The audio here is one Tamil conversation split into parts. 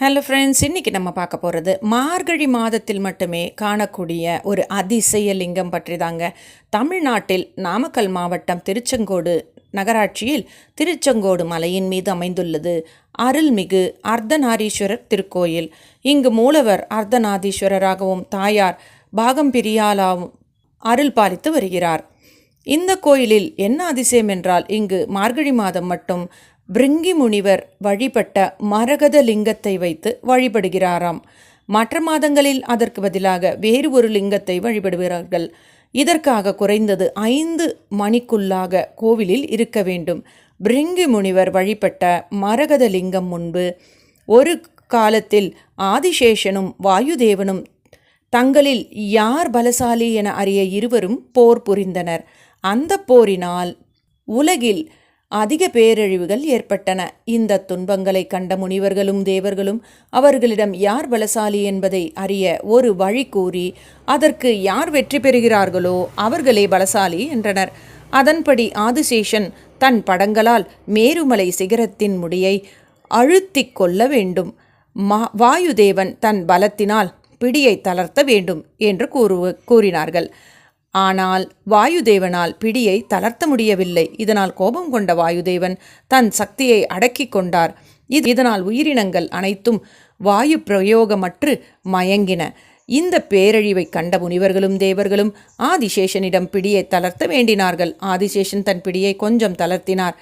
ஹலோ ஃப்ரெண்ட்ஸ் இன்றைக்கி நம்ம பார்க்க போகிறது மார்கழி மாதத்தில் மட்டுமே காணக்கூடிய ஒரு அதிசய லிங்கம் பற்றி தாங்க தமிழ்நாட்டில் நாமக்கல் மாவட்டம் திருச்செங்கோடு நகராட்சியில் திருச்செங்கோடு மலையின் மீது அமைந்துள்ளது அருள்மிகு அர்த்தநாரீஸ்வரர் திருக்கோயில். இங்கு மூலவர் அர்த்தநாதீஸ்வரராகவும் தாயார் பாகம் பிரியாலாவும் அருள் பாலித்து வருகிறார். இந்த கோயிலில் என்ன அதிசயம் என்றால் இங்கு மார்கழி மாதம் மட்டும் பிருங்கி முனிவர் வழிபட்ட மரகத லிங்கத்தை வைத்து வழிபடுகிறாராம். மற்ற மாதங்களில் அதற்கு பதிலாக வேறு ஒரு லிங்கத்தை வழிபடுகிறார்கள். இதற்காக குறைந்தது ஐந்து மணிக்குள்ளாக கோவிலில் இருக்க வேண்டும். பிருங்கி முனிவர் வழிபட்ட மரகத லிங்கம் முன்பு ஒரு காலத்தில் ஆதிசேஷனும் வாயுதேவனும் தங்களில் யார் பலசாலி என அறிய இருவரும் போர் புரிந்தனர். அந்த போரினால் உலகில் அதிக பேரழிவுகள் ஏற்பட்டன. இந்த துன்பங்களை கண்ட முனிவர்களும் தேவர்களும் அவர்களிடம் யார் பலசாலி என்பதை அறிய ஒரு வழி கூறி அதற்கு யார் வெற்றி பெறுகிறார்களோ அவர்களே பலசாலி என்றனர். அதன்படி ஆதிசேஷன் தன் படங்களால் மேருமலை சிகரத்தின் முடியை அழுத்தி கொள்ள வேண்டும். மா வாயுதேவன் தன் பலத்தினால் பிடியை தளர்த்த வேண்டும் என்று கூறு கூறினார்கள். ஆனால் வாயுதேவனால் பிடியை தளர்த்த முடியவில்லை. இதனால் கோபம் கொண்ட வாயுதேவன் தன் சக்தியை அடக்கி கொண்டார். இது இதனால் உயிரினங்கள் அனைத்தும் வாயு பிரயோகமற்று மயங்கின. இந்த பேரழிவை கண்ட முனிவர்களும் தேவர்களும் ஆதிசேஷனிடம் பிடியை தளர்த்த வேண்டினார்கள். ஆதிசேஷன் தன் பிடியை கொஞ்சம் தளர்த்தினார்.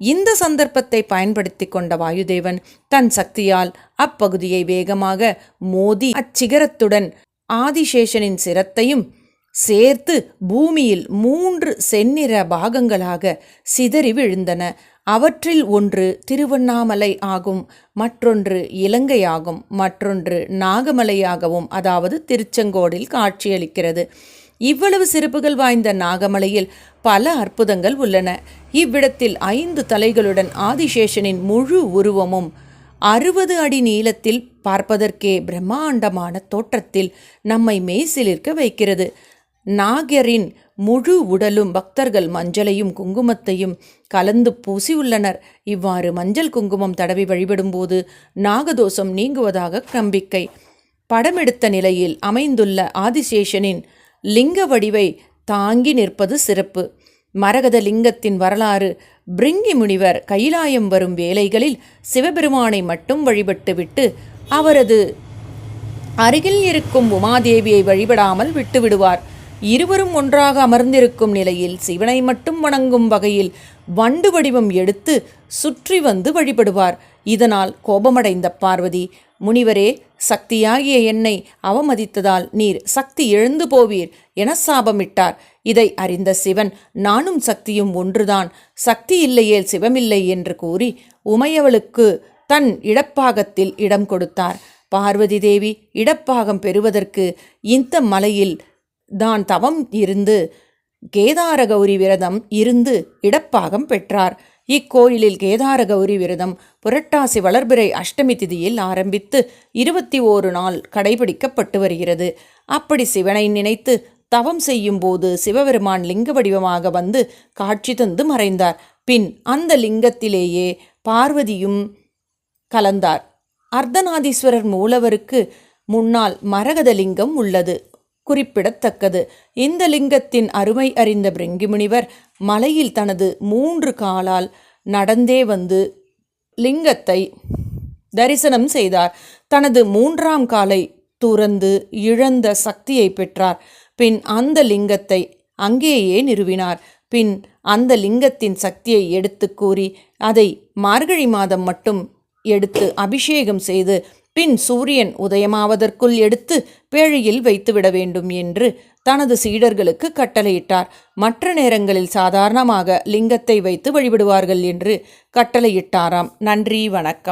இந்த சந்தர்ப்பத்தை பயன்படுத்தி கொண்ட வாயுதேவன் தன் சக்தியால் அப்பகுதியை வேகமாக மோதி அச்சிகரத்துடன் ஆதிசேஷனின் சிரத்தையும் சேர்த்து பூமியில் மூன்று செந்நிற பாகங்களாக சிதறி விழுந்தன. அவற்றில் ஒன்று திருவண்ணாமலை ஆகும் மற்றொன்று இலங்கையாகும் மற்றொன்று நாகமலையாகவும் அதாவது திருச்செங்கோடில் காட்சியளிக்கிறது. இவ்வளவு சிறப்புகள் வாய்ந்த நாகமலையில் பல அற்புதங்கள் உள்ளன. இவ்விடத்தில் ஐந்து தலைகளுடன் ஆதிசேஷனின் முழு உருவமும் அறுபது அடி நீளத்தில் பார்ப்பதற்கே பிரம்மாண்டமான தோற்றத்தில் நம்மை மெய்சிலிருக்க வைக்கிறது. நாகரின் முழு உடலும் பக்தர்கள் மஞ்சளையும் குங்குமத்தையும் கலந்து பூசி உள்ளனர் இவ்வாறு மஞ்சள் குங்குமம் தடவி வழிபடும்போது நாகதோஷம் நீங்குவதாக நம்பிக்கை. படமெடுத்த நிலையில் அமைந்துள்ள ஆதிசேஷனின் லிங்க வடிவை தாங்கி நிற்பது சிறப்பு. மரகத லிங்கத்தின் வரலாறு பிரிங்கி முனிவர் கைலாயம் வரும் வேலைகளில் சிவபெருமானை மட்டும் வழிபட்டுவிட்டு அவரது அருகில் இருக்கும் உமாதேவியை வழிபடாமல் விட்டுவிடுவார். இருவரும் ஒன்றாக அமர்ந்திருக்கும் நிலையில் சிவனை மட்டும் வணங்கும் வகையில் வண்டு வடிவம் எடுத்து சுற்றி வந்து வழிபடுவார். இதனால் கோபமடைந்த பார்வதி முனிவரே சக்தியாகிய என்னை அவமதித்ததால் நீர் சக்தி எழுந்து போவீர் என சாபமிட்டார். இதை அறிந்த சிவன் நானும் சக்தியும் ஒன்றுதான். சக்தி இல்லையேல் சிவமில்லை என்று கூறி உமையவளுக்கு தன் இடப்பாகத்தில் இடம் கொடுத்தார். பார்வதி தேவி இடப்பாகம் பெறுவதற்கு இந்த மலையில் தான் தவம் இருந்து கேதார கௌரி விரதம் இருந்து இடப்பாகம் பெற்றார். இக்கோயிலில் கேதார கௌரி விரதம் புரட்டாசி வளர்பிறை அஷ்டமி திதியில் ஆரம்பித்து இருபத்தி ஓரு நாள் கடைபிடிக்கப்பட்டு வருகிறது. அப்படி சிவனை நினைத்து தவம் செய்யும் போது சிவபெருமான் லிங்க வடிவமாக வந்து காட்சி தந்து மறைந்தார். பின் அந்த லிங்கத்திலேயே பார்வதியும் கலந்தார். அர்த்தநாதீஸ்வரர் மூலவருக்கு முன்னால் மரகதலிங்கம் உள்ளது. குறிப்பிடத்தக்கது. இந்த லிங்கத்தின் அருமை அறிந்த பிருங்கிமுனிவர் மலையில் தனது மூன்று காலால் நடந்தே வந்து லிங்கத்தை தரிசனம் செய்தார். தனது மூன்றாம் காலை துறந்து இழந்த சக்தியை பெற்றார். பின் அந்த லிங்கத்தை அங்கேயே நிறுவினார். பின் அந்த லிங்கத்தின் சக்தியை எடுத்து கூறி அதை மார்கழி மாதம் மட்டும் எடுத்து அபிஷேகம் செய்து பின் சூரியன் உதயமாவதற்குள் எடுத்து பேழையில் வைத்துவிட வேண்டும் என்று தனது சீடர்களுக்கு கட்டளையிட்டார். மற்ற நேரங்களில் சாதாரணமாக லிங்கத்தை வைத்து வழிபடுவார்கள் என்று கட்டளையிட்டாராம். நன்றி வணக்கம்.